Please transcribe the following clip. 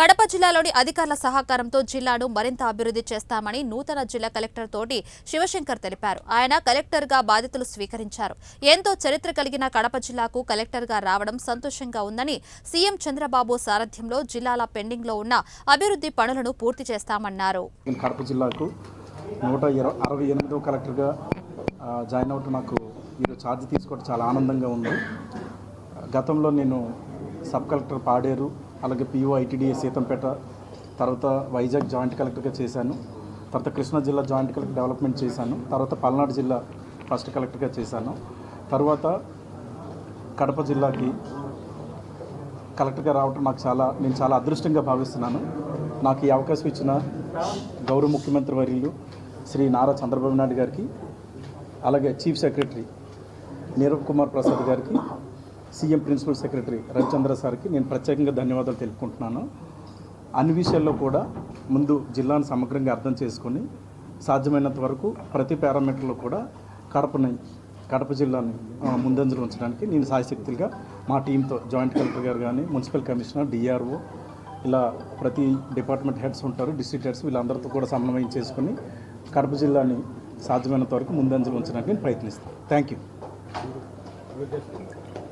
కడప జిల్లాలోని అధికారుల సహకారంతో జిల్లాను మరింత అభివృద్ధి చేస్తామని నూతన జిల్లా కలెక్టర్ తోటి శివశంకర్ తెలిపారు. ఆయన కలెక్టర్గా బాధ్యతలు స్వీకరించారు. ఎంతో చరిత్ర కలిగిన కడప జిల్లాకు కలెక్టర్గా రావడం సంతోషంగా ఉందని సీఎం చంద్రబాబు సారథ్యంలో జిల్లాల పెండింగ్లో ఉన్న అభివృద్ధి పనులను పూర్తి చేస్తామన్నారు. కడప జిల్లాకు నూట అరవై ఎనిమిదో కలెక్టర్గా జాయిన్ నాకు ఛార్జ్ తీసుకోవడం చాలా ఆనందంగా ఉంది. గతంలో నేను సబ్ కలెక్టర్ పాడేరు అలాగే పిఓ ఐటీడీఏ సీతంపేట తర్వాత వైజాగ్ జాయింట్ కలెక్టర్గా చేశాను. తర్వాత కృష్ణా జిల్లా జాయింట్ కలెక్టర్ డెవలప్మెంట్ చేశాను. తర్వాత పల్నాడు జిల్లా ఫస్ట్ కలెక్టర్గా చేశాను. తర్వాత కడప జిల్లాకి కలెక్టర్గా రావటం నాకు చాలా నేను చాలా అదృష్టంగా భావిస్తున్నాను. నాకు ఈ అవకాశం ఇచ్చిన గౌరవ ముఖ్యమంత్రి వర్యులు శ్రీ నారా చంద్రబాబు నాయుడు గారికి అలాగే చీఫ్ సెక్రటరీ నీరవ్ కుమార్ ప్రసాద్ గారికి సీఎం ప్రిన్సిపల్ సెక్రటరీ రవిచంద్ర సార్కి నేను ప్రత్యేకంగా ధన్యవాదాలు తెలుపుకుంటున్నాను. అన్ని విషయాల్లో కూడా ముందు జిల్లాను సమగ్రంగా అర్థం చేసుకొని సాధ్యమైనంత వరకు ప్రతి పారామీటర్లో కూడా కడపని కడప జిల్లాని ముందంజలు ఉంచడానికి నేను సాయశక్తులుగా మా టీంతో జాయింట్ కలెక్టర్ గారు కానీ మున్సిపల్ కమిషనర్ డిఆర్ఓ ఇలా ప్రతి డిపార్ట్మెంట్ హెడ్స్ ఉంటారు డిస్ట్రిక్ట్ హెడ్స్ వీళ్ళందరితో కూడా సమన్వయం చేసుకుని కడప జిల్లాని సాధ్యమైనంత వరకు ముందంజలు ఉంచడానికి నేను ప్రయత్నిస్తాను. Thank you